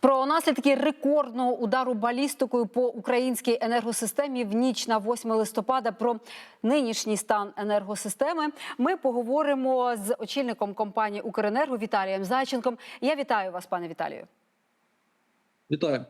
Про наслідки рекордного удару балістикою по українській енергосистемі в ніч на 8 листопада. Про нинішній стан енергосистеми ми поговоримо з очільником компанії Укренерго Віталієм Зайченком. Я вітаю вас, пане Віталію. Вітаю.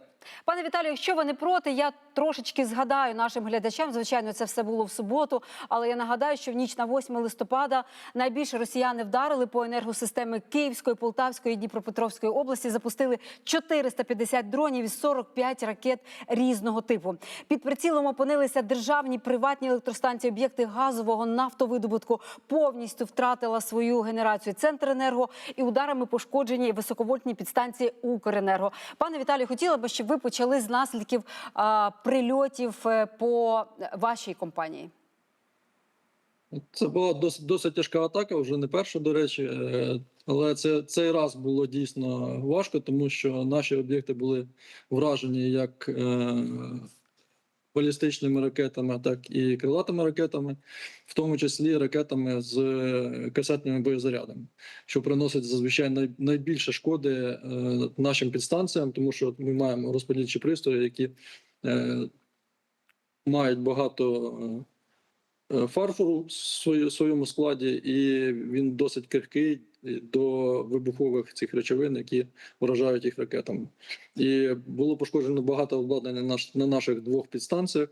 Пане Віталію, якщо ви не проти, я трошечки згадаю нашим глядачам. Звичайно, це все було в суботу, але я нагадаю, що в ніч на 8 листопада найбільше росіяни вдарили по енергосистемі Київської, Полтавської і Дніпропетровської області. Запустили 450 дронів і 45 ракет різного типу. Під прицілом опинилися державні приватні електростанції, об'єкти газового нафтовидобутку. Повністю втратила свою генерацію Центренерго і ударами пошкоджені високовольтні підстанції Укренерго. Пане Віталію, хотіла би, щоб ви почали з наслідків а, прильотів е, по вашій компанії. Це була досить, досить тяжка атака, вже не перша, до речі. е, Але це, цей раз було дійсно важко, тому що наші об'єкти були вражені як е, балістичними ракетами, так і крилатими ракетами, в тому числі ракетами з е, касетними боєзарядами, що приносить зазвичай найбільше шкоди е, нашим підстанціям, тому що ми маємо розподільчі пристрої, які е, мають багато. фарфору в своєму складі, і він досить крихкий до вибухових цих речовин, які вражають їх ракетами. І було пошкоджено багато обладнання на наших двох підстанціях.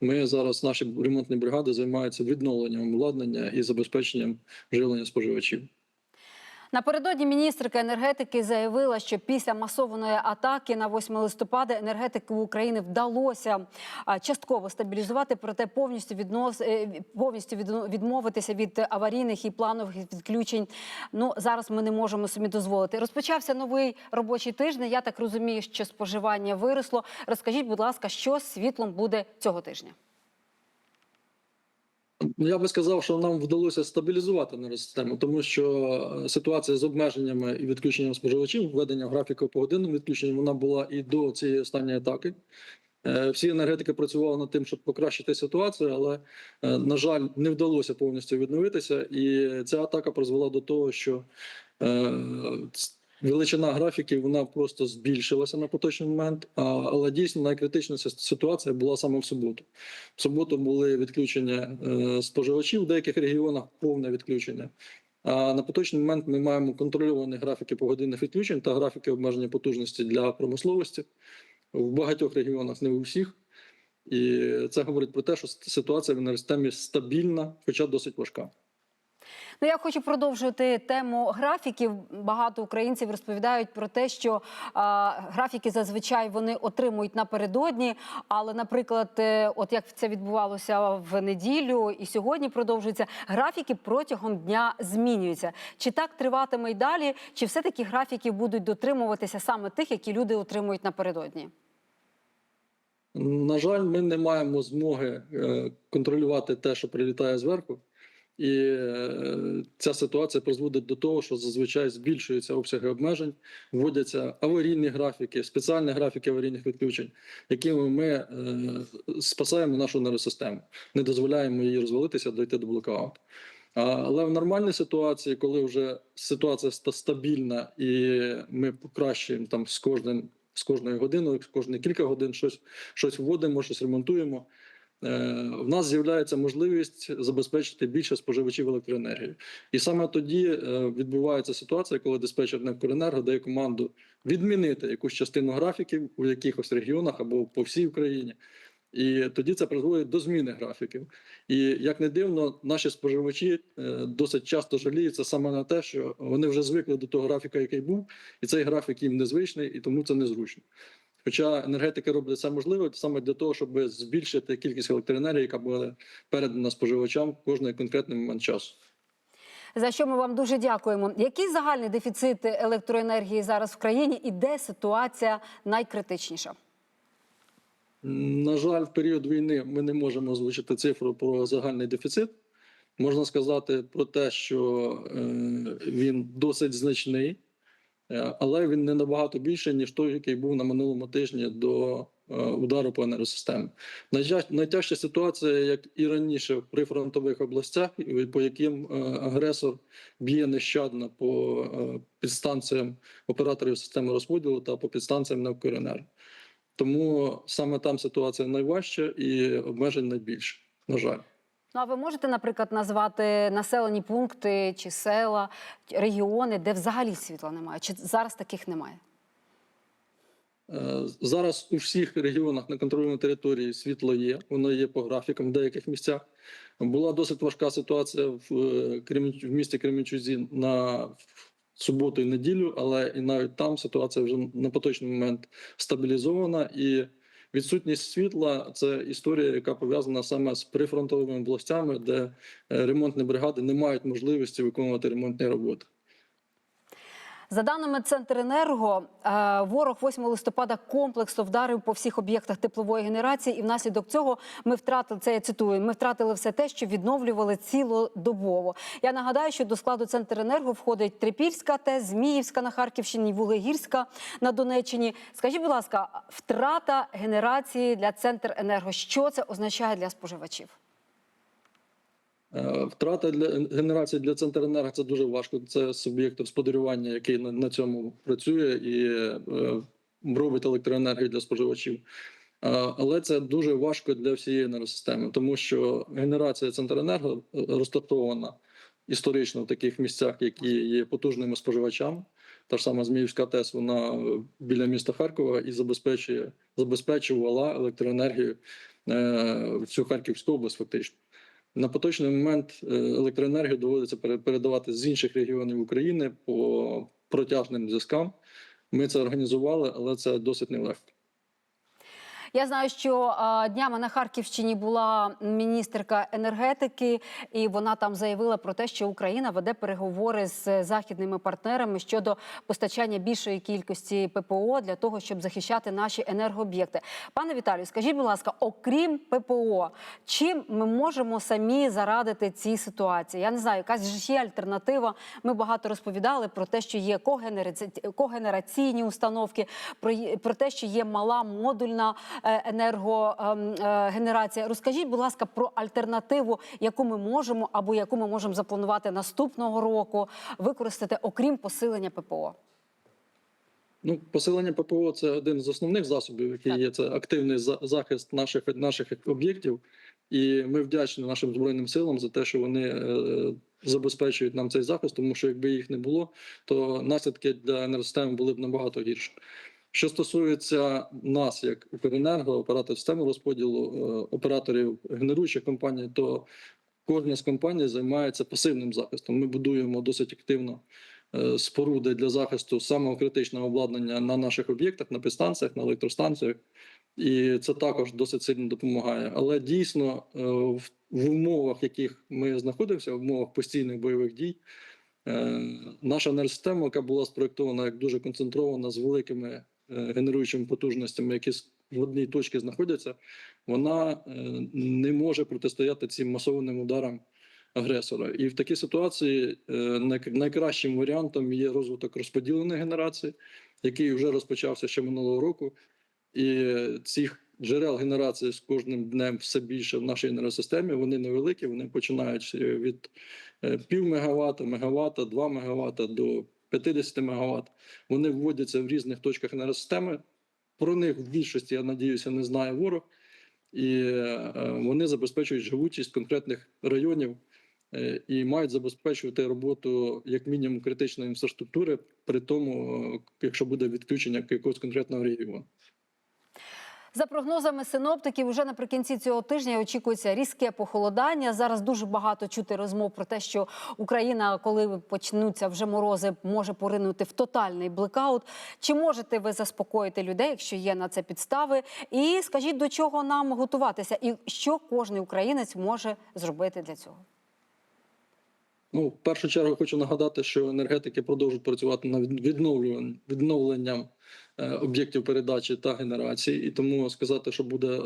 Ми зараз, наші ремонтні бригади, займаються відновленням обладнання і забезпеченням живлення споживачів. Напередодні міністрка енергетики заявила, що після масованої атаки на 8 листопада енергетику України вдалося частково стабілізувати, проте повністю віднос е, повністю відмовитися від аварійних і планових відключень. Ну зараз ми не можемо собі дозволити. Розпочався новий робочий тиждень. Я так розумію, що споживання виросло. Розкажіть, будь ласка, що світлом буде цього тижня? Ну, Я би сказав, що нам вдалося стабілізувати енергосистему, тому що е, ситуація з обмеженнями і відключенням споживачів, введення графіку погодинним відключенням, вона була і до цієї останньої атаки. Е, Всі енергетики працювали над тим, щоб покращити ситуацію, але, е, на жаль, не вдалося повністю відновитися. І ця атака призвела до того, що величина графіків вона просто збільшилася на поточний момент. Але дійсно найкритичніша ситуація була саме в суботу. В суботу були відключення е, споживачів в деяких регіонах, повне відключення. А на поточний момент ми маємо контрольовані графіки погодинних відключень та графіки обмеження потужності для промисловості в багатьох регіонах, не у всіх. І це говорить про те, що ситуація в енергосистемі стабільна, хоча досить важка. Ну, я хочу продовжити тему графіків. Багато українців розповідають про те, що а, графіки зазвичай вони отримують напередодні. Але, наприклад, е, от як це відбувалося в неділю і сьогодні продовжується, графіки протягом дня змінюються. Чи так триватиме й далі, чи все-таки графіки будуть дотримуватися саме тих, які люди отримують напередодні? На жаль, ми не маємо змоги е, контролювати те, що прилітає зверху. І е, ця ситуація призводить до того, що зазвичай збільшуються обсяги обмежень, вводяться аварійні графіки, спеціальні графіки аварійних відключень, якими ми е, спасаємо нашу енергосистему, не дозволяємо їй розвалитися, дойти до блокауту. Але в нормальній ситуації, коли вже ситуація ста- стабільна і ми покращуємо там з кожним з кожною годиною, з кожні кілька годин щось, щось вводимо, щось ремонтуємо. Е, В нас з'являється можливість забезпечити більше споживачів електроенергії, і саме тоді е, відбувається ситуація, коли диспетчер «Некоренерго» дає команду відмінити якусь частину графіків у якихось регіонах або по всій Україні. І тоді це призводить до зміни графіків. І як не дивно, наші споживачі е, досить часто жаліються саме на те, що вони вже звикли до того графіка, який був, і цей графік їм незвичний, і тому це незручно. Хоча енергетики роблять все можливе саме для того, щоб збільшити кількість електроенергії, яка буде передана споживачам в кожний конкретний момент часу. За що ми вам дуже дякуємо. Який загальний дефіцит електроенергії зараз в країні і де ситуація найкритичніша? На жаль, в період війни ми не можемо озвучити цифру про загальний дефіцит. Можна сказати про те, що е, він досить значний, але він не набагато більше, ніж той, який був на минулому тижні до е, удару по енергосистемі. Найтяжча ситуація, як і раніше, в прифронтових областях, по яким е, агресор б'є нещадно по е, підстанціям операторів системи розподілу та по підстанціям Навкоренерго. Тому саме там ситуація найважча і обмежень найбільше. На жаль. Ну а ви можете, наприклад, назвати населені пункти чи села, регіони, де взагалі світла немає? Чи зараз таких немає? Е, Зараз у всіх регіонах на контрольованій території світло є, воно є по графікам в деяких місцях. Була досить важка ситуація в, е, в місті Кременчузі на суботу і неділю, але і навіть там ситуація вже на поточний момент стабілізована. І відсутність світла це історія, яка пов'язана саме з прифронтовими областями, де е, ремонтні бригади не мають можливості виконувати ремонтні роботи. За даними Центренерго, е, ворог 8 листопада комплексно вдарив по всіх об'єктах теплової генерації, і внаслідок цього ми втратили це. Я цитую. Ми втратили все те, що відновлювали цілодобово. Я нагадаю, що до складу Центренерго входить Трипільська ТЕС, Зміївська на Харківщині, Вуглегірська на Донеччині. Скажіть, будь ласка, втрата генерації для Центренерго, що це означає для споживачів? Е, Втрата для генерації для Центренерго це дуже важко. Це суб'єкт господарювання, який на, цьому працює і е, робить електроенергію для споживачів. Е, Але це дуже важко для всієї енергосистеми, тому що генерація Центренерго розташована історично в таких місцях, які є потужними споживачами. Та ж сама Зміївська ТЕС, вона біля міста Харкова і забезпечує забезпечувала електроенергію е, всю Харківську область, фактично. На поточний момент е, електроенергію доводиться пере- передавати з інших регіонів України по протяжним зв'язкам. Ми це організували, але це досить нелегко. Я знаю, що днями на Харківщині була міністерка енергетики, і вона там заявила про те, що Україна веде переговори з західними партнерами щодо постачання більшої кількості ППО для того, щоб захищати наші енергооб'єкти. Пане Віталію, скажіть, будь ласка, окрім ППО, чим ми можемо самі зарадити цій ситуації? Я не знаю, якась ж є альтернатива. Ми багато розповідали про те, що є когенераці- когенераційні установки, про, те, що є мала модульна е, енергогенерація. Розкажіть, будь ласка, про альтернативу, яку ми можемо або яку ми можемо запланувати наступного року, використати окрім посилення ППО. Ну, посилення ППО це один з основних засобів, який є це активний за- захист наших наших об'єктів. І ми вдячні нашим збройним силам за те, що вони е, забезпечують нам цей захист, тому що якби їх не було, то наслідки для енергосистеми були б набагато гірші. Що стосується нас, як Укренерго, оператор системи розподілу, е, операторів генеруючих компаній, то кожна з компаній займається пасивним захистом. Ми будуємо досить активно е, споруди для захисту самого критичного обладнання на наших об'єктах, на підстанціях, на електростанціях. І це також досить сильно допомагає. Але дійсно, е, в, умовах, в яких ми знаходимося, в умовах постійних бойових дій, наша енергосистема, яка була спроєктована як дуже концентрована з великими генеруючими потужностями, які в одній точці знаходяться, вона е, не може протистояти цим масованим ударам агресора. І в такій ситуації е, найкращим варіантом є розвиток розподіленої генерації, який вже розпочався ще минулого року. І цих джерел генерації з кожним днем все більше в нашій енергосистемі. Вони невеликі, вони починають е, від е, пів мегаватта, мегаватта, 2 мегаватта до 50 мегаватт. Вони вводяться в різних точках енергосистеми. Про них в більшості, я надіюся, не знає ворог, і е, вони забезпечують живучість конкретних районів е, і мають забезпечувати роботу як мінімум критичної інфраструктури, при тому, е, якщо буде відключення якогось конкретного регіону. За прогнозами синоптиків, уже наприкінці цього тижня очікується різке похолодання. Зараз дуже багато чути розмов про те, що Україна, коли почнуться вже морози, може поринути в тотальний блекаут. Чи можете ви заспокоїти людей, якщо є на це підстави? І скажіть, до чого нам готуватися, і що кожен українець може зробити для цього? Ну, в першу чергу хочу нагадати, що енергетики продовжують працювати над відновленням е, об'єктів передачі та генерації, і тому сказати, що буде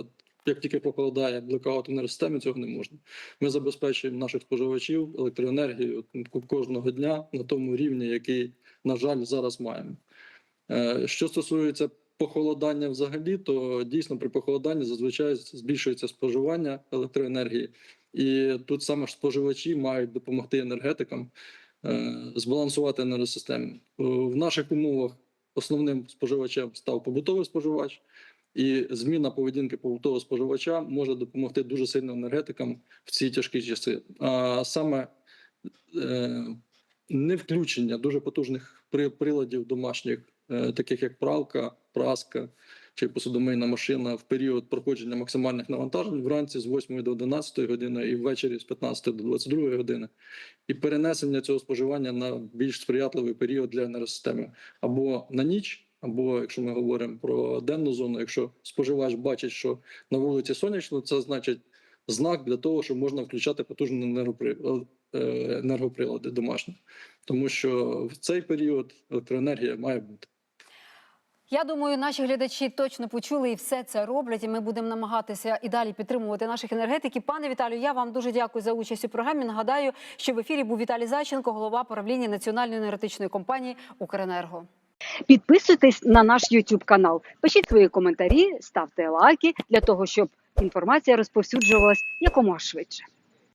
як тільки похолодає блекаут енергосистемі, цього не можна. Ми забезпечуємо наших споживачів електроенергією кожного дня на тому рівні, який, на жаль, зараз маємо. Е, Що стосується похолодання взагалі, то дійсно при похолоданні зазвичай збільшується споживання електроенергії, і тут саме ж споживачі мають допомогти енергетикам е, збалансувати енергосистему. Е, В наших умовах основним споживачем став побутовий споживач, і зміна поведінки побутового споживача може допомогти дуже сильно енергетикам в ці тяжкі часи. А саме е, не включення дуже потужних при- приладів домашніх, таких як пралка, праска чи посудомийна машина, в період проходження максимальних навантажень вранці з 8 до 11 години і ввечері з 15 до 22 години, і перенесення цього споживання на більш сприятливий період для енергосистеми або на ніч. Або якщо ми говоримо про денну зону, якщо споживач бачить, що на вулиці сонячно, це значить знак для того, що можна включати потужні енергопри- е, енергоприлади домашні, тому що в цей період електроенергія має бути. Я думаю, наші глядачі точно почули і все це роблять. І ми будемо намагатися і далі підтримувати наших енергетиків. Пане Віталію, я вам дуже дякую за участь у програмі. Нагадаю, що в ефірі був Віталій Зайченко, голова правління національної енергетичної компанії Укренерго. Підписуйтесь на наш YouTube канал, пишіть свої коментарі, ставте лайки для того, щоб інформація розповсюджувалась якомога швидше.